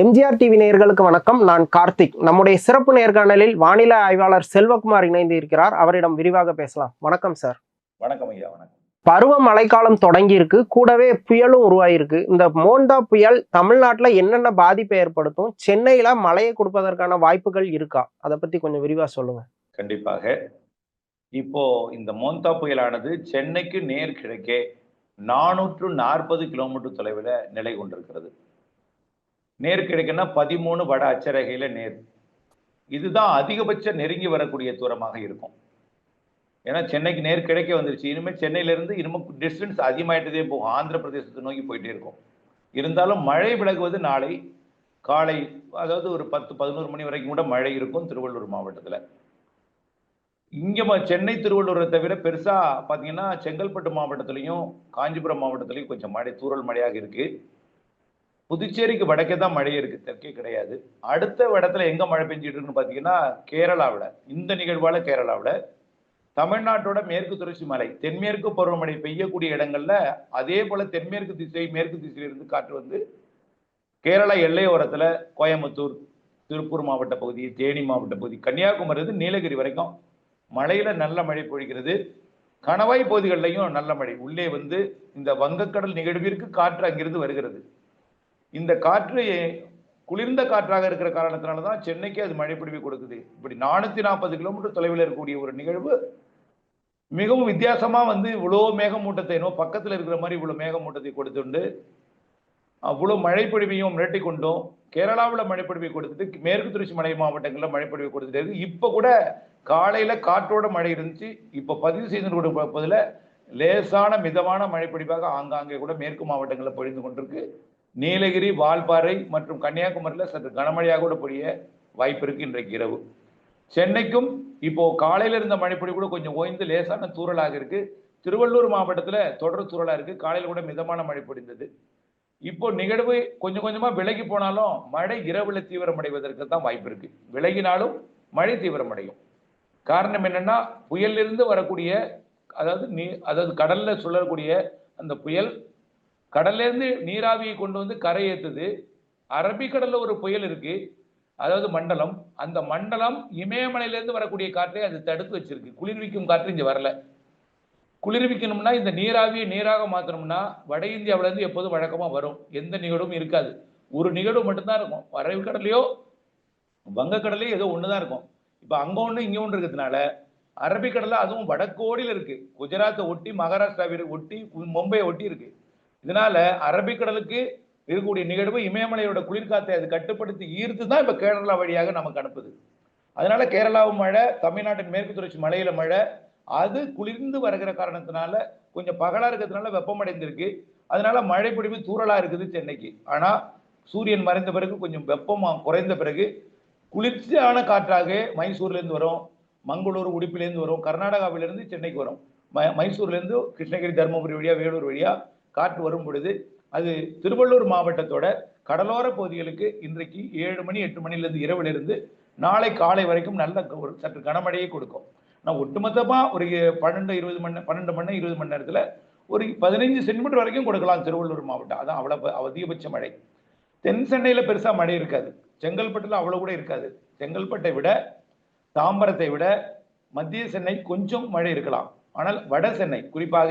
MGR TV நேயர்களுக்கு வணக்கம். நான் கார்த்திக். நம்முடைய சிறப்பு நேர்காணலில் வானிலை ஆய்வாளர் செல்வகுமார் இணைந்து இருக்கிறார். அவரிடம் விரிவாக பேசலாம். வணக்கம் சார். வணக்கம் ஐயா வணக்கம். பருவ மழைக்காலம் தொடங்கி இருக்கு கூடவே புயலும் உருவாயிருக்கு. இந்த மோண்டா புயல் தமிழ்நாட்டுல என்னென்ன பாதிப்பை ஏற்படுத்தும்? சென்னையில மழையை கொடுப்பதற்கான வாய்ப்புகள் இருக்கா? அதை பத்தி கொஞ்சம் விரிவா சொல்லுங்க. கண்டிப்பாக. இப்போ இந்த மோந்தா புயலானது சென்னைக்கு நேர் கிழக்கே நானூற்று நாற்பது கிலோமீட்டர் தொலைவில் நிலை கொண்டிருக்கிறது. நேர் கிழக்குன்னா பதிமூணு வட அச்சரகையில நேர். இதுதான் அதிகபட்ச நெருங்கி வரக்கூடிய தூரமாக இருக்கும். ஏன்னா சென்னைக்கு நேர் கிழக்கே வந்துருச்சு. இனிமேல் சென்னையிலிருந்து இனிமேல் டிஸ்டன்ஸ் அதிகமாயிட்டதே போகும். ஆந்திர பிரதேசத்தை நோக்கி போயிட்டே இருக்கும். இருந்தாலும் மழை விலகுவது நாளை காலை அதாவது ஒரு பத்து பதினோரு மணி வரைக்கும் கூட மழை இருக்கும் திருவள்ளூர் மாவட்டத்தில். இங்கே சென்னை திருவள்ளூரை தவிர பெருசாக பார்த்தீங்கன்னா செங்கல்பட்டு மாவட்டத்துலேயும் காஞ்சிபுரம் மாவட்டத்துலேயும் கொஞ்சம் மழை தூரல் மழையாக இருக்குது புதுச்சேரிக்கு வடக்கே தான் மழை இருக்கு தெற்கே கிடையாது. அடுத்த இடத்துல எங்க மழை பெஞ்சிட்டு இருக்குன்னு பாத்தீங்கன்னா கேரளாவில். இந்த நிகழ்வால கேரளாவில். தமிழ்நாட்டோட மேற்கு தொடர்ச்சி மலை தென்மேற்கு பருவமழை பெய்யக்கூடிய இடங்கள்ல அதே போல தென்மேற்கு திசை மேற்கு திசையிலிருந்து காற்று வந்து கேரளா எல்லையோரத்துல கோயம்புத்தூர் திருப்பூர் மாவட்ட பகுதி தேனி மாவட்ட பகுதி கன்னியாகுமரி இருந்து நீலகிரி வரைக்கும் மழையில நல்ல மழை பொழிகிறது. கணவாய் பகுதிகளிலையும் நல்ல மழை. உள்ளே வந்து இந்த வங்கக்கடல் நிகழ்விற்கு காற்று அங்கிருந்து வருகிறது. இந்த காற்று குளிர்ந்த காற்றாக இருக்கிற காரணத்தினால தான் சென்னைக்கு அது மழை பொழிவை கொடுக்குது. இப்படி நானூற்றி நாற்பது கிலோமீட்டர் தொலைவில் இருக்கக்கூடிய ஒரு நிகழ்வு மிகவும் வித்தியாசமாக வந்து இவ்வளோ மேகமூட்டத்தை நோ பக்கத்தில் இருக்கிற மாதிரி இவ்வளோ மேகமூட்டத்தை கொடுத்துண்டு அவ்வளோ மழைப்பொழிவையும் மிரட்டி கொண்டும். கேரளாவில் மழைப்பொழிவை கொடுத்துட்டு மேற்கு திருச்சி மலை மாவட்டங்களில் மழைப்பொழிவை கொடுத்துட்டு இருக்கு. இப்போ கூட காலையில் காற்றோட மழை இருந்துச்சு. இப்போ பதிவு செய்து கொடுப்பதில் லேசான மிதமான மழைப்பொழிவாக ஆங்காங்கே கூட மேற்கு மாவட்டங்களில் பொழிந்து கொண்டிருக்கு. நீலகிரி வால்பாறை மற்றும் கன்னியாகுமரியில் சற்று கனமழையாக கூட பொழிய வாய்ப்பு இருக்கு இன்றைக்கு இரவு. சென்னைக்கும் இப்போ காலையில இருந்த மழைப்பொழிவு கூட கொஞ்சம் ஓய்ந்து லேசான தூரலாக இருக்கு. திருவள்ளூர் மாவட்டத்தில் தொடர் சூழலாக இருக்கு. காலையில் கூட மிதமான மழை பொழிந்தது இப்போ நிகழ்வு கொஞ்சம் கொஞ்சமா விலகி போனாலும் மழை இரவுல தீவிரமடைவதற்கு தான் வாய்ப்பு இருக்கு. விலகினாலும் மழை தீவிரமடையும். காரணம் என்னன்னா புயலிலிருந்து வரக்கூடிய அதாவது நீ அதாவது கடல்ல சுழறக்கூடிய அந்த புயல் கடல்லேருந்து நீராவியை கொண்டு வந்து கரை ஏற்றுது அரபிக்கடலில் ஒரு புயல் இருக்கு. அதாவது மண்டலம். அந்த மண்டலம் இமயமலையிலேருந்து வரக்கூடிய காற்றை அது தடுத்து வச்சிருக்கு. குளிர்விக்கும் காற்று இங்கே வரல. குளிர்விக்கணும்னா இந்த நீராவியை நீராக மாற்றணும்னா வட இந்தியாவிலேருந்து எப்போதும் வழக்கமாக வரும். எந்த நிகழ்வும் இருக்காது. ஒரு நிகழ்வு மட்டும்தான் இருக்கும். அரபிக்கடலையோ வங்கக்கடலையோ ஏதோ ஒண்ணுதான் இருக்கும். இப்போ அங்கே ஒன்று இங்கே ஒன்று இருக்கிறதுனால அரபிக்கடலில் அதுவும் வடக்கோடியில் இருக்குது குஜராத்தை ஒட்டி மகாராஷ்டிராவை ஒட்டி மும்பையை ஒட்டி இருக்குது இதனால அரபிக்கடலுக்கு இருக்கக்கூடிய நிகழ்வு இமயமலையோட குளிர்காத்தை அது கட்டுப்படுத்தி ஈர்த்து தான் இப்போ கேரளா வழியாக நமக்கு அனுப்புது. அதனால கேரளாவும் மழை தமிழ்நாட்டின் மேற்கு தொடர்ச்சி மலையில மழை அது குளிர்ந்து வருகிற காரணத்தினால கொஞ்சம் பகலா இருக்கிறதுனால வெப்பமடைந்திருக்கு. அதனால மழை பொழிவு தூரலா இருக்குது சென்னைக்கு. ஆனா சூரியன் மறைந்த பிறகு கொஞ்சம் வெப்பம் குறைந்த பிறகு குளிர்ச்சியான காற்றாக மைசூர்லேருந்து வரும் மங்களூர் உடுப்பிலேருந்து வரும் கர்நாடகாவிலிருந்து சென்னைக்கு வரும். ம- மைசூர்லேருந்து கிருஷ்ணகிரி தருமபுரி வழியா வேலூர் வழியா காற்று வரும் பொழுது அது திருவள்ளூர் மாவட்டத்தோட கடலோர பகுதிகளுக்கு இன்றைக்கு ஏழு மணி எட்டு மணிலிருந்து இரவிலிருந்து நாளை காலை வரைக்கும் நல்ல ஒரு சற்று கனமழையை கொடுக்கும். நான் ஒட்டுமொத்தமாக ஒரு பன்னெண்டு இருபது மணி பன்னெண்டு மணி இருபது மணி நேரத்தில் ஒரு பதினைஞ்சு சென்டிமீட்டர் வரைக்கும் கொடுக்கலாம் திருவள்ளூர் மாவட்டம். அதான் அவ்வளோ அதிகபட்ச மழை. தென் சென்னையில் பெருசாக மழை இருக்காது. செங்கல்பட்டில் அவ்வளோ கூட இருக்காது. செங்கல்பட்டை விட தாம்பரத்தை விட மத்திய சென்னை கொஞ்சம் மழை இருக்கலாம். ஆனால் வட சென்னை குறிப்பாக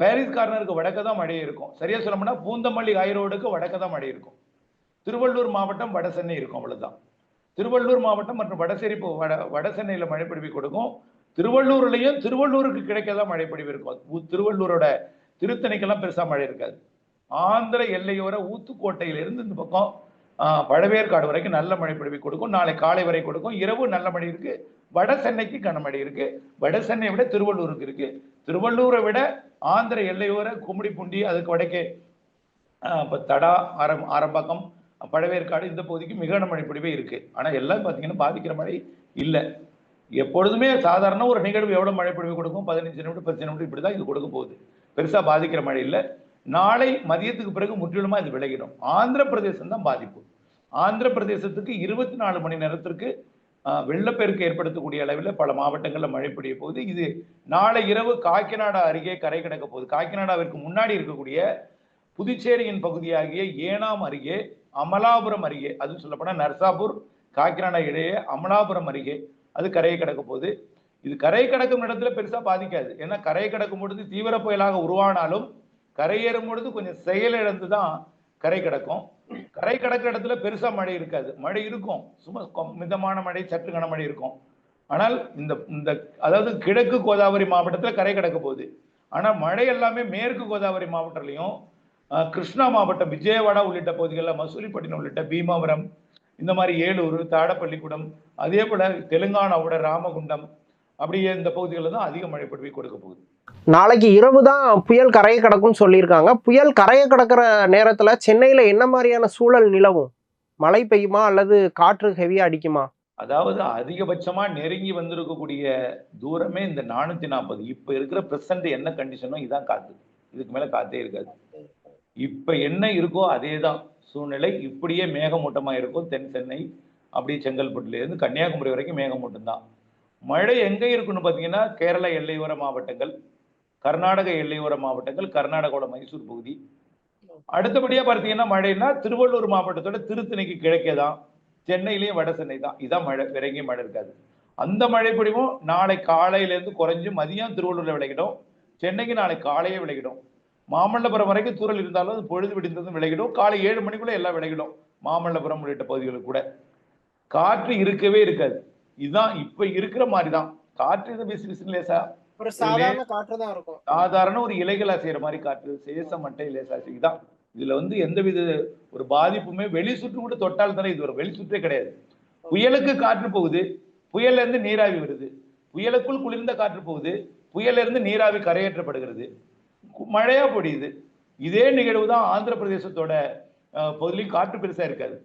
பாரிஸ் கார்னருக்கு வடக்க தான் மழை இருக்கும். சரியா சொல்லணும்னா பூந்தமல்லி ஹைரோடுக்கு வடக்க தான் மழை இருக்கும். திருவள்ளூர் மாவட்டம் வட சென்னை இருக்கும் அவ்வளவுதான். திருவள்ளூர் மாவட்டம் மற்றும் வடசேரி வட வட சென்னையில் மழைப்பொழிவு கொடுக்கும். திருவள்ளூர்லையும் திருவள்ளூருக்கு கிடைக்க தான் மழைப்பொழிவு இருக்கும். திருவள்ளூரோட திருத்தணிக்கெல்லாம் பெருசாக மழை இருக்காது. ஆந்திர எல்லையோர ஊத்துக்கோட்டையிலிருந்து இந்த பக்கம் பழவேற்காடு வரைக்கும் நல்ல மழை பொழிவை கொடுக்கும். நாளை காலை வரை கொடுக்கும். இரவு நல்ல மழை இருக்கு. வட சென்னைக்கு கனமழை இருக்கு. வட சென்னையை விட திருவள்ளூருக்கு இருக்கு. திருவள்ளூரை விட ஆந்திர எல்லையோர கும்மிடிப்பூண்டி அதுக்கு வடக்கே இப்போ தடா ஆரம் ஆரம்பக்கம் பழவேற்காடு இந்த பகுதிக்கு மிக மழை பொழிவே இருக்கு. ஆனால் எல்லாம் பார்த்தீங்கன்னா பாதிக்கிற மழை இல்லை. எப்பொழுதுமே சாதாரண ஒரு நிகழ்வு எவ்வளோ மழை பொழிவு கொடுக்கும்? பதினஞ்சு நிமிடம் பத்து நிமிடம் இப்படிதான் இது கொடுக்க போகுது. பெருசாக பாதிக்கிற மழை இல்லை. நாளை மதியத்துக்கு பிறகு முற்றிலுமாக இது விளைகிறோம் ஆந்திர பிரதேசம் தான் பாதிப்பு. ஆந்திர பிரதேசத்துக்கு இருபத்தி நாலு மணி நேரத்திற்கு வெள்ளப்பெருக்கு ஏற்படுத்தக்கூடிய அளவில் பல மாவட்டங்களில் மழை பெய்ய போகுது. இது நாளை இரவு காக்கிநாடா அருகே கரை கிடக்க போகுது. காக்கிநாடாவிற்கு முன்னாடி இருக்கக்கூடிய புதுச்சேரியின் பகுதியாகிய ஏனாம் அருகே அமலாபுரம் அருகே அது சொல்லப்போனால் நர்சாபூர் காக்கிநாடா இடையே அமலாபுரம் அருகே அது கரையை கடக்க போகுது. இது கரை கடக்கும் இடத்துல பெருசாக பாதிக்காது. ஏன்னா கரை கடக்கும் பொழுது தீவிர புயலாக உருவானாலும் கரையேறும் பொழுது கொஞ்சம் செயலிழந்து தான் கரை கடக்கும். கரை கடக்கிற இடத்துல பெருசா மழை இருக்காது. மழை இருக்கும். சும்மா கொ- மிதமான மழை சற்று கனமழை இருக்கும். ஆனால் இந்த இந்த அதாவது கிழக்கு கோதாவரி மாவட்டத்துல கரை கிடக்க போகுது. ஆனால் மழை எல்லாமே மேற்கு கோதாவரி மாவட்டத்திலையும் கிருஷ்ணா மாவட்டம் விஜயவாடா உள்ளிட்ட பகுதிகளில் மசூலிப்பட்டினம் உள்ளிட்ட பீமாவரம் இந்த மாதிரி ஏலூர் தாடப்பள்ளிக்கூடம் அதே போல தெலுங்கானாவோட ராமகுண்டம் அப்படியே இந்த பகுதிகளில் தான் அதிக மழை பொழிவை கொடுக்க போகுது. நாளைக்கு இரவு தான் புயல் கரையை கடக்கும்னு சொல்லியிருக்காங்க. புயல் கரையை கடக்கிற நேரத்துல சென்னையில என்ன மாதிரியான சூழல் நிலவும்? மழை பெய்யுமா அல்லது காற்று ஹெவியா அடிக்குமா? அதாவது அதிகபட்சமா நெருங்கி வந்திருக்கக்கூடிய தூரமே இந்த நானூத்தி நாற்பது இப்ப இருக்கிற பிரசன்ட் என்ன கண்டிஷனோ இதான் காத்து. இதுக்கு மேல காத்தே இருக்காது. இப்ப என்ன இருக்கோ அதே தான் சூழ்நிலை இப்படியே மேகமூட்டமா இருக்கும். தென் சென்னை அப்படியே செங்கல்பட்டுல இருந்து கன்னியாகுமரி வரைக்கும் மேகமூட்டம் தான். மழை எங்கே இருக்குன்னு பார்த்தீங்கன்னா கேரள எல்லையோர மாவட்டங்கள் கர்நாடக எல்லையோர மாவட்டங்கள் கர்நாடகாவோட மைசூர் பகுதி. அடுத்தபடியாக பார்த்தீங்கன்னா மழைன்னா திருவள்ளூர் மாவட்டத்தோட திருத்தணிக்கு கிழக்கே தான். சென்னையிலேயே வட சென்னை தான். இதான் மழை வேற எங்கேயும் மழை இருக்காது. அந்த மழை பொழிவும் நாளை காலையிலேருந்து குறைஞ்சி குறைஞ்சு மதியம் திருவள்ளூரில் விளையிடும் சென்னைக்கு நாளை காலையே விளையிடும் மாமல்லபுரம் வரைக்கும் தூரல் இருந்தாலும் அது பொழுது விடிந்ததும் விளையிடும் காலை ஏழு மணிக்குள்ளே எல்லாம் விளையிடும் மாமல்லபுரம் உள்ளிட்ட பகுதிகளுக்கு கூட. காற்று இருக்கவே இருக்காது. இதுதான் இப்ப இருக்கிற மாதிரி தான் காற்று இது லேசா. ஒரு சாதாரண காற்று தான் இருக்கும். சாதாரண ஒரு இலைகளா செய்யற மாதிரி காற்று சேச மட்டை லேசா செய்யுதான் இதுல வந்து எந்தவித ஒரு பாதிப்புமே வெளி சுற்று கூட தொட்டால் தானே இது வரும். வெளி சுற்றே கிடையாது. புயலுக்கு காற்று போகுது. புயல்ல இருந்து நீராவி வருது. புயலுக்குள் குளிர்ந்த காற்று போகுது. புயல்ல இருந்து நீராவி கரையேற்றப்படுகிறது. மழையா பொடியுது இதே நிகழ்வு தான் ஆந்திர பிரதேசத்தோட பகுதியிலும் காற்று பெருசா இருக்காது.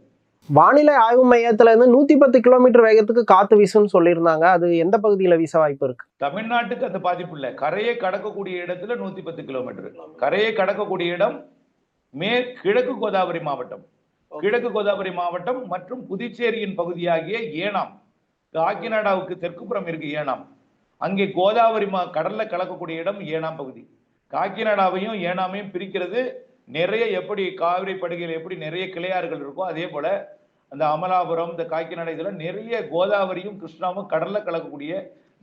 வானிலை ஆய்வு மையத்துல இருந்து நூத்தி பத்து கிலோமீட்டர் வேகத்துக்கு காத்து வீசும்னு சொல்லியிருந்தாங்க. அது எந்த பகுதியில வீச வாய்ப்பு இருக்கு? தமிழ்நாட்டுக்கு அந்த பாதிப்பு இல்லை. கரையை கடக்கக்கூடிய இடத்துல நூத்தி பத்து கிலோமீட்டர். கரையை கடக்கக்கூடிய இடம் மே கிழக்கு கோதாவரி மாவட்டம். கிழக்கு கோதாவரி மாவட்டம் மற்றும் புதுச்சேரியின் பகுதியாகிய ஏனாம். காக்கிநாடாவுக்கு தெற்குப்புறம் இருக்கு ஏனாம். அங்கே கோதாவரி மா கடல்ல கலக்கக்கூடிய இடம் ஏனாம் பகுதி. காக்கிநாடாவையும் ஏனாமையும் பிரிக்கிறது நிறைய எப்படி காவிரி படுகையில் எப்படி நிறைய கிளையாறுகள் இருக்கோ அதே போல அந்த அமலாபுரம் இந்த காக்கிநாடா இதெல்லாம் நிறைய கோதாவரியும் கிருஷ்ணாவும் கடல்ல கலக்கக்கூடிய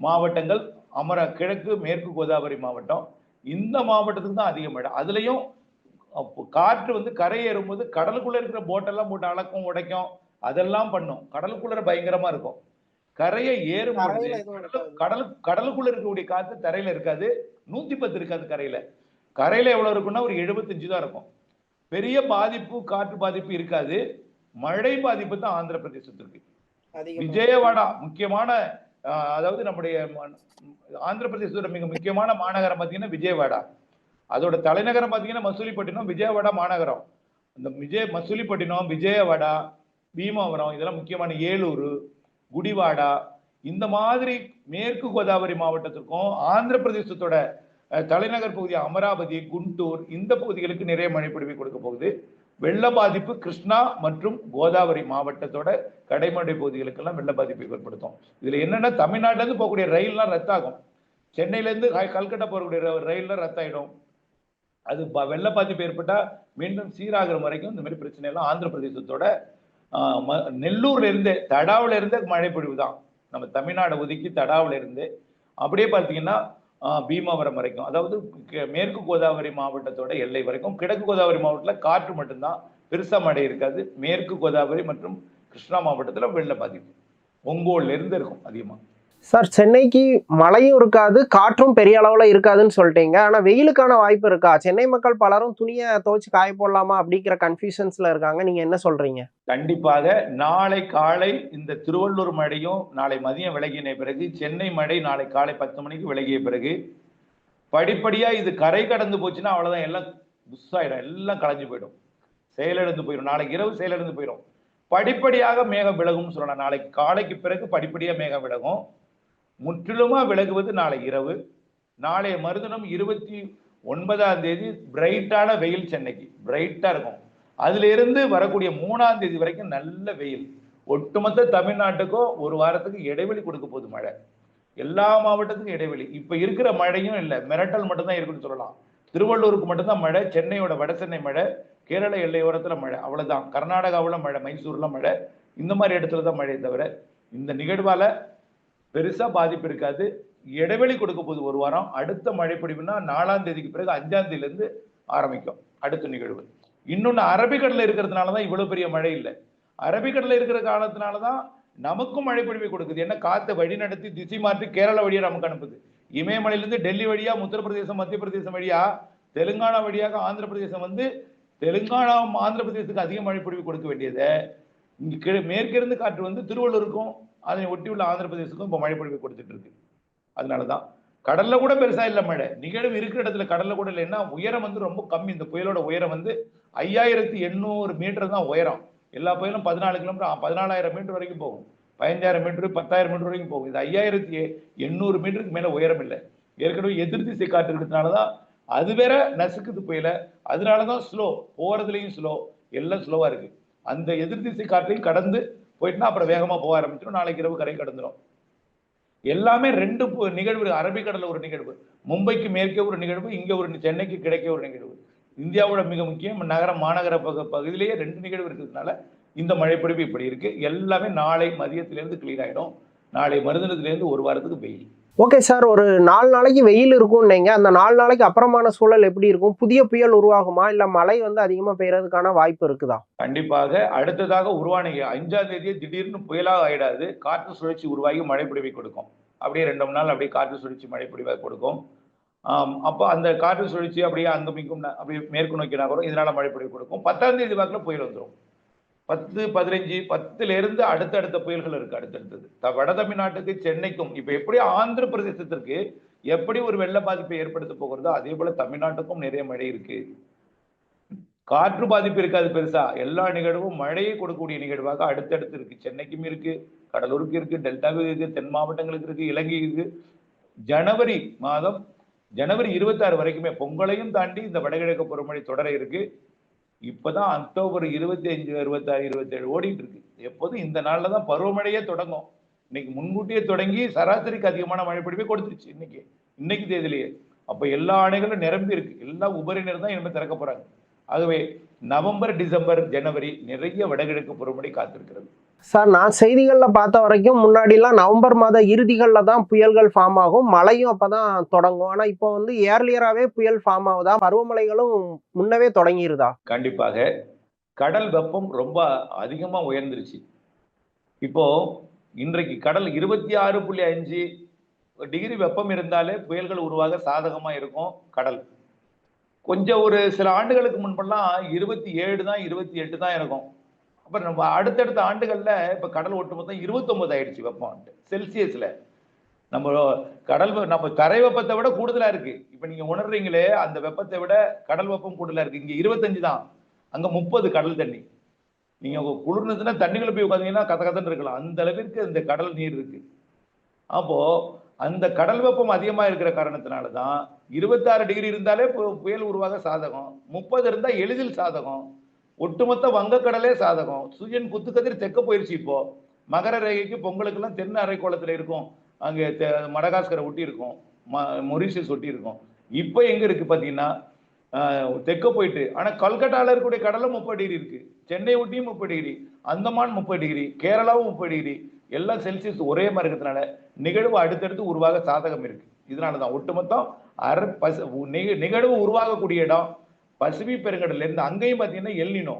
மாவட்டங்கள். அமர கிழக்கு மேற்கு கோதாவரி மாவட்டம். இந்த மாவட்டத்துக்கு தான் அதிக மழை அதுலயும் காற்று வந்து கரையேறும்போது கடலுக்குள்ள இருக்கிற போட்டெல்லாம் போட்டு அளக்கும் உடைக்கும் அதெல்லாம் பண்ணும். கடலுக்குள்ள பயங்கரமா இருக்கும். கரையை ஏறும் கடலு கடலுக்குள்ள இருக்கக்கூடிய காத்து தரையில இருக்காது. நூத்தி பத்து இருக்காது கரையில. கரையில எவ்வளவு இருக்கும்னா ஒரு எழுபத்தஞ்சு தான் இருக்கும். பெரிய பாதிப்பு காற்று பாதிப்பு இருக்காது. மழை பாதிப்பு தான் ஆந்திர பிரதேசத்திற்கு விஜயவாடா முக்கியமான அதாவது நம்முடைய ஆந்திர பிரதேசத்தோட மிக முக்கியமான மாநகரம் பார்த்தீங்கன்னா விஜயவாடா. அதோட தலைநகரம் பார்த்தீங்கன்னா மசூலிப்பட்டினம் விஜயவாடா மாநகரம். இந்த விஜய மசூலிப்பட்டினம் விஜயவாடா பீமாவரம் இதெல்லாம் முக்கியமான ஏலூர் குடிவாடா இந்த மாதிரி மேற்கு கோதாவரி மாவட்டத்திற்கும் ஆந்திர பிரதேசத்தோட தலைநகர் பகுதி அமராவதி குண்டூர் இந்த பகுதிகளுக்கு நிறைய மழை பொழிவை கொடுக்க போகுது. வெள்ள பாதிப்பு கிருஷ்ணா மற்றும் கோதாவரி மாவட்டத்தோட கடைமடை பகுதிகளுக்கெல்லாம் வெள்ள பாதிப்பை ஏற்படுத்தும். இதுல என்னன்னா தமிழ்நாட்டிலிருந்து போகக்கூடிய ரயில்லாம் ரத்தாகும். சென்னையிலேருந்து கல்கட்டா போகக்கூடிய ரயில்லாம் ரத்தாயிடும். அது ப- வெள்ள பாதிப்பு ஏற்பட்டால் மீண்டும் சீராகிற வரைக்கும் இந்த மாதிரி பிரச்சனை எல்லாம் ஆந்திர பிரதேசத்தோட ம- நெல்லூர்ல இருந்து தடாவுல இருந்தே மழை பொழிவு தான். நம்ம தமிழ்நாடு ஒதுக்கி தடாவில் இருந்து அப்படியே பார்த்தீங்கன்னா பீமாவரம் வரைக்கும். அதாவது மேற்கு கோதாவரி மாவட்டத்தோட எல்லை வரைக்கும். கிழக்கு கோதாவரி மாவட்டத்தில் காற்று மட்டும்தான். பெருசா மழை இருக்காது. மேற்கு கோதாவரி மற்றும் கிருஷ்ணா மாவட்டத்தில் வெள்ள பாதிப்பு. ஒங்கோல்லேருந்து இருக்கும் அதிகமாக சார் சென்னைக்கு மழையும் இருக்காது காற்றும் பெரிய அளவில் இருக்காதுன்னு சொல்லிட்டீங்க. ஆனால் வெயிலுக்கான வாய்ப்பு இருக்கா? சென்னை மக்கள் பலரும் துணியை துவைச்சு காய போடலாமா அப்படிங்கிற கன்ஃபியூஷன்ஸில் இருக்காங்க. நீங்கள் என்ன சொல்கிறீங்க கண்டிப்பாக. நாளை காலை இந்த திருவள்ளூர் மழையும் நாளை மதியம் விலகின பிறகு சென்னை மழை நாளை காலை பத்து மணிக்கு விலகிய பிறகு படிப்படியாக இது கரை கடந்து போச்சுன்னா அவ்வளோதான் எல்லாம் புஷ் ஆகிடும் எல்லாம் கலைஞ்சு போயிடும். செயலிழந்து போயிடும். நாளைக்கு இரவு செயலிழந்து போயிடும். படிப்படியாக மேகம் விலகும்னு சொல்லலாம். நாளைக்கு காலைக்கு பிறகு படிப்படியாக மேகம் விலகும். முற்றிலுமா விலகுவது நாளை இரவு. நாளைய மறுதினம் இருபத்தி ஒன்பதாம் தேதி பிரைட்டான வெயில் சென்னைக்கு. பிரைட்டா இருக்கும். அதுல இருந்து வரக்கூடிய மூணாம் தேதி வரைக்கும் நல்ல வெயில். ஒட்டுமொத்த தமிழ்நாட்டுக்கும் ஒரு வாரத்துக்கு இடைவெளி கொடுக்க போகுது மழை. எல்லா மாவட்டத்துக்கும் இடைவெளி. இப்ப இருக்கிற மழையும் இல்லை. மிரட்டல் மட்டும்தான் இருக்குன்னு சொல்லலாம். திருவள்ளூருக்கு மட்டும்தான் மழை. சென்னையோட வட சென்னை மழை. கேரள எல்லையோரத்துல மழை. அவ்வளவுதான். கர்நாடகாவில் மழை. மைசூர்ல மழை. இந்த மாதிரி இடத்துல தான் மழை தவிர இந்த நிகழ்வால பெருசா பாதிப்பு இருக்காது. இடைவெளி கொடுக்க போகுது ஒரு வாரம். அடுத்த மழை பொழிவுனா நாலாம் தேதிக்கு பிறகு அஞ்சாம் தேதியில இருந்து ஆரம்பிக்கும் அடுத்த நிகழ்வு. இன்னொன்னு அரபிக்கடலில் இருக்கிறதுனால தான் இவ்வளவு பெரிய மழை இல்லை. அரபிக்கடலில் இருக்கிற காலத்தினால தான் நமக்கும் மழை பொழிவை கொடுக்குது. ஏன்னா காத்தை வழி நடத்தி திசை மாற்றி கேரளா வழியா நமக்கு அனுப்புது. இமயமலையிலிருந்து டெல்லி வழியா உத்தரப்பிரதேசம் மத்திய பிரதேசம் வழியா தெலுங்கானா வழியாக ஆந்திர பிரதேசம் வந்து தெலுங்கானா ஆந்திர பிரதேசத்துக்கு அதிக மழை பொழிவு கொடுக்க வேண்டியதை. இங்க மேற்கிருந்து காற்று வந்து திருவள்ளூருக்கும் அதனை ஒட்டியுள்ள ஆந்திர பிரதேசத்துக்கும் இப்போ மழை பொழிவு கொடுத்துட்டு இருக்கு அதனாலதான் கடல்ல கூட பெருசா இல்லை மழை. நிகழ்வு இருக்கிற இடத்துல கடல்ல கூட இல்லைன்னா உயரம் வந்து ரொம்ப கம்மி. இந்த புயலோட உயரம் வந்து ஐயாயிரத்தி எண்ணூறு மீட்டர் தான் உயரம். எல்லா புயலும் பதினாலு கிலோமீட்டர் பதினாலாயிரம் மீட்டர் வரைக்கும் போகும். பதினஞ்சாயிரம் மீட்டர் பத்தாயிரம் மீட்டர் வரைக்கும் போகும். இது ஐயாயிரத்தி எண்ணூறு மீட்டருக்கு மேலே உயரம் இல்லை. ஏற்கனவே எதிர்திசை காற்று இருக்கிறதுனால தான் அது வேற நசுக்குது புயல. அதனாலதான் ஸ்லோ போகிறதுலையும் ஸ்லோ எல்லாம் ஸ்லோவாக இருக்குது அந்த எதிர் காற்றையும் கடந்து போயிட்டுனா அப்புறம் வேகமாக போக ஆரம்பிச்சிடும் நாளைக்கு இரவு கரை கடந்துடும் எல்லாமே ரெண்டு பு- நிகழ்வு. அரபிக்கடலில் ஒரு நிகழ்வு. மும்பைக்கு மேற்கே ஒரு நிகழ்வு. இங்கே ஒரு சென்னைக்கு கிடைக்க ஒரு நிகழ்வு. இந்தியாவோட மிக முக்கியம். நகர மாநகர பகு பகுதியிலேயே ரெண்டு நிகழ்வு இருக்கிறதுனால இந்த மழைப்பிடிப்பு இப்படி இருக்குது எல்லாமே நாளை மதியத்திலேருந்து கிளீன் ஆகிடும் நாளை மருந்தினத்துலேருந்து ஒரு வாரத்துக்கு வெயில். ஓகே சார் ஒரு நாலு நாளைக்கு வெயில் இருக்கும் நீங்க அந்த நாலு நாளைக்கு அப்புறமான சூழல் எப்படி இருக்கும்? புதிய புயல் உருவாகுமா? இல்ல மழை வந்து அதிகமா பெய்யறதுக்கான வாய்ப்பு இருக்குதா? கண்டிப்பாக. அடுத்ததாக உருவான அஞ்சாம் தேதி திடீர்னு புயலாக ஆயிடாது. காற்று சுழற்சி உருவாகி மழை பிடிவை கொடுக்கும். அப்படியே ரெண்டு மூணு நாள் அப்படியே காற்று சுழற்சி மழை பொழிவாக கொடுக்கும். அப்போ அந்த காற்று சுழற்சி அப்படியே அங்க மிக்கும் அப்படியே மேற்கு நோக்கி நகரும். இதனால மழை பிடிவு கொடுக்கும். பத்தாம் தேதி வாக்கில் புயல் வந்துடும் பத்து பதினஞ்சு பத்துல இருந்து அடுத்தடுத்த புயல்கள் இருக்கு அடுத்தடுத்தது. த- வட தமிழ்நாட்டுக்கு சென்னைக்கும் இப்ப எப்படி ஆந்திர பிரதேசத்திற்கு எப்படி ஒரு வெள்ள பாதிப்பை ஏற்படுத்த போகிறதோ அதே போல தமிழ்நாட்டுக்கும் நிறைய மழை இருக்கு. காற்று பாதிப்பு இருக்காது பெருசா. எல்லா நிகழ்வும் மழையை கொடுக்கக்கூடிய நிகழ்வாக அடுத்தடுத்து இருக்கு. சென்னைக்கும் இருக்கு கடலூருக்கு இருக்கு டெல்டாவுக்கு இருக்கு தென் மாவட்டங்களுக்கு இருக்கு இலங்கை இருக்கு. ஜனவரி மாதம் ஜனவரி இருபத்தாறு வரைக்குமே பொங்கலையும் தாண்டி இந்த வடகிழக்கு பருவமழை தொடர இருக்கு. இப்போதான் அக்டோபர் இருபத்தி அஞ்சு இருபத்தாறு இருபத்தேழு ஓடிட்டு இருக்கு. எப்போதும் இந்த நாளில் தான் பருவமழையே தொடங்கும். இன்னைக்கு முன்கூட்டியே தொடங்கி சராசரிக்கு அதிகமான மழை கொடுத்துருச்சு இன்னைக்கு. இன்னைக்கு தேதியிலேயே. அப்போ எல்லா அணைகளும் நிரம்பி இருக்கு. எல்லா உபரி நீர் தான் இனிமேல் திறக்க போறாங்க. ஆகவே நவம்பர் டிசம்பர் ஜனவரி நிறைய வடகிழக்கு பருவமழை காத்திருக்கிறது. சார் நான் செய்திகள்ல பார்த்த வரைக்கும் முன்னாடிலாம் நவம்பர் மாத இறுதிகள்ல தான் புயல்கள் ஃபார்ம் ஆகும். மழையும் அப்பதான் தொடங்கும். ஆனா இப்போ வந்து ஏர்லியராகவே புயல் ஃபார்ம் ஆகுதா? பருவமழைகளும் முன்னவே தொடங்கிருதா? கண்டிப்பாக. கடல் வெப்பம் ரொம்ப அதிகமா உயர்ந்துருச்சு. இப்போ இன்றைக்கு கடல் இருபத்தி ஆறு புள்ளி அஞ்சு டிகிரி வெப்பம் இருந்தாலே புயல்கள் உருவாக சாதகமா இருக்கும் கடல். கொஞ்சம் ஒரு சில ஆண்டுகளுக்கு முன்பெல்லாம் இருபத்தி ஏழு தான் இருபத்தி எட்டு தான் இருக்கும். அப்புறம் நம்ம அடுத்தடுத்த ஆண்டுகளில் இப்போ கடல் ஒட்டுமொத்தம் இருபத்தொம்பது ஆயிடுச்சு வெப்பம் செல்சியஸில். நம்ம கடல் நம்ம கரை வெப்பத்தை விட கூடுதலாக இருக்கு. இப்போ நீங்கள் உணர்றீங்களே அந்த வெப்பத்தை விட கடல் வெப்பம் கூடுதலாக இருக்கு. இங்கே இருபத்தஞ்சு தான் அங்கே முப்பது கடல் தண்ணி. நீங்கள் உங்க குளிர்னதுன்னா தண்ணிக்குள்ள போய் உட்காந்தீங்கன்னா கத கதன்னு இருக்கலாம். அந்த அளவிற்கு இந்த கடல் நீர் இருக்கு. அப்போது அந்த கடல் வெப்பம் அதிகமாக இருக்கிற காரணத்தினால தான் இருபத்தாறு டிகிரி இருந்தாலே புயல் உருவாக சாதகம். முப்பது இருந்தால் எளிதில் சாதகம். ஒட்டுமொத்த வங்கக்கடலே சாதகம். சூரியன் குத்துக்கதிர் தெக்க போயிடுச்சு இப்போ. மகர ரேகைக்கு பொங்கலுக்கெல்லாம் தென் அரைக்கோளத்தில் இருக்கும். அங்கே தெ- மடகாஸ்கரை ஒட்டி இருக்கும். ம- மொரீஷியஸ் ஒட்டி இருக்கும். இப்போ எங்கே இருக்குது பார்த்தீங்கன்னா தெக்க போயிட்டு. ஆனால் கல்கட்டாவில் இருக்கக்கூடிய கடலும் முப்பது டிகிரி இருக்குது சென்னை ஒட்டியும் முப்பது டிகிரி. அந்தமான் முப்பது டிகிரி. கேரளாவும் முப்பது டிகிரி. எல்லாம் செல்சியஸ் ஒரே மாதிரி இருக்கிறதுனால நிகழ்வு அடுத்தடுத்து உருவாக சாதகம் இருக்கு. இதனால தான் ஒட்டுமொத்தம் அர பச நிகழ்வு உருவாகக்கூடிய இடம் பசிபிக் பெருங்கடல்ல இருந்து அங்கேயும் பார்த்தீங்கன்னா எல்னினோ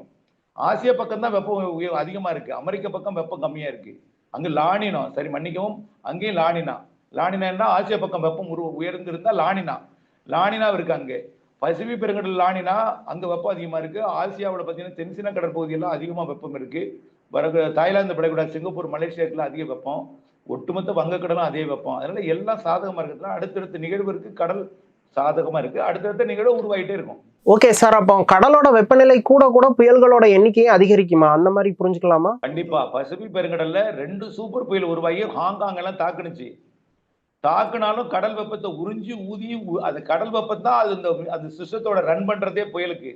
ஆசிய பக்கம் தான் வெப்பம் உயர் அதிகமாக இருக்குது அமெரிக்க பக்கம் வெப்பம் கம்மியாக இருக்குது அங்கே லானினோ சரி மன்னிக்கவும் அங்கேயும் லானினா லானினா ஆசிய பக்கம் வெப்பம் உரு உயர்ந்திருந்தால் லானினா லானினா இருக்குது அங்கே. பசிபிக் பெருங்கடல் லானினா அங்கே வெப்பம் அதிகமாக இருக்குது ஆசியாவில் பார்த்தீங்கன்னா தென்சின கடற்பகுதியெல்லாம் அதிகமாக வெப்பம் இருக்குது வர தாய்லாந்து படைக்கூட சிங்கப்பூர் மலேசியாக்கெல்லாம் அதிக வெப்பம். ஒட்டுமொத்த வங்கக்கடலும் அதே வெப்பம். அதனால எல்லாம் சாதகமா இருக்கிறதுனால அடுத்தடுத்த நிகழ்வு இருக்கு கடல் சாதகமா இருக்கு. அடுத்தடுத்த நிகழ்வு உருவாயிட்டே இருக்கும். ஓகே சார் அப்போ கடலோட வெப்பநிலை கூட கூட புயல்களோட எண்ணிக்கையும் அதிகரிக்குமா? அந்த மாதிரி புரிஞ்சுக்கலாமா? கண்டிப்பா. பசிபிக் பெருங்கடல்ல ரெண்டு சூப்பர் புயல் உருவாகி ஹாங்காங் எல்லாம் தாக்குனுச்சு. தாக்குனாலும் கடல் வெப்பத்தை உறிஞ்சி ஊதி அது கடல் வெப்பம் தான் அது இந்த அந்த சிஸ்டத்தோட ரன் பண்றதே புயலுக்கு.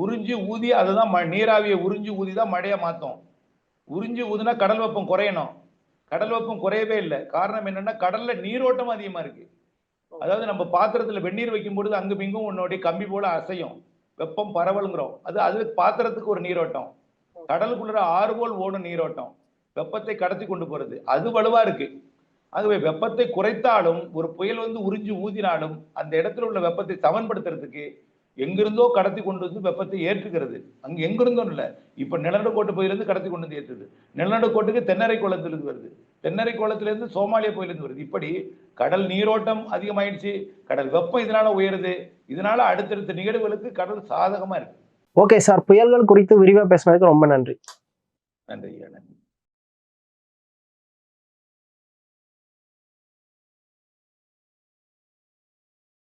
உறிஞ்சி ஊதி அதுதான் ம- நீராவியை உறிஞ்சி ஊதி தான் மழையை மாற்றும் உறிஞ்சி ஊதுனா கடல் வெப்பம் குறையணும். கடல் வெப்பம் குறையவே இல்லை. காரணம் என்னன்னா கடல்ல நீரோட்டம் அதிகமா இருக்கு. அதாவது நம்ம பாத்திரத்துல வெந்நீர் வைக்கும் பொழுது அங்கும் இங்கும் உன்னுடைய கம்பி போல அசையும். வெப்பம் பரவலுங்கிறோம். அது அது பாத்திரத்துக்கு ஒரு நீரோட்டம். கடலுக்குள்ள ஆறு போல் ஓடும் நீரோட்டம். வெப்பத்தை கடத்தி கொண்டு போறது. அது வலுவா இருக்கு. ஆகவே வெப்பத்தை குறைத்தாலும் ஒரு புயல் வந்து உறிஞ்சி ஊதினாலும் அந்த இடத்துல உள்ள வெப்பத்தை சமன்படுத்துறதுக்கு எங்கிருந்தோ கடத்தி கொண்டு வந்து வெப்பத்தை ஏற்றுகிறது. அங்க எங்கிருந்தோ இல்ல. இப்ப நிலநடுக்கோட்டு புயலிருந்து கடத்தி கொண்டு வந்து ஏற்றுது. நிலநடுக்கோட்டுக்கு தென்னரை குளத்திலிருந்து வருது. தென்னரை குளத்திலிருந்து சோமாலியா புயலிருந்து வருது. இப்படி கடல் நீரோட்டம் அதிகமாயிடுச்சு. கடல் வெப்பம் இதனால உயருது. இதனால அடுத்தடுத்த நிகழ்வுகளுக்கு கடல் சாதகமா இருக்கு. Okay sir. புயல்கள் குறித்து விரிவா பேசுனதுக்கு ரொம்ப நன்றி. நன்றி நன்றி.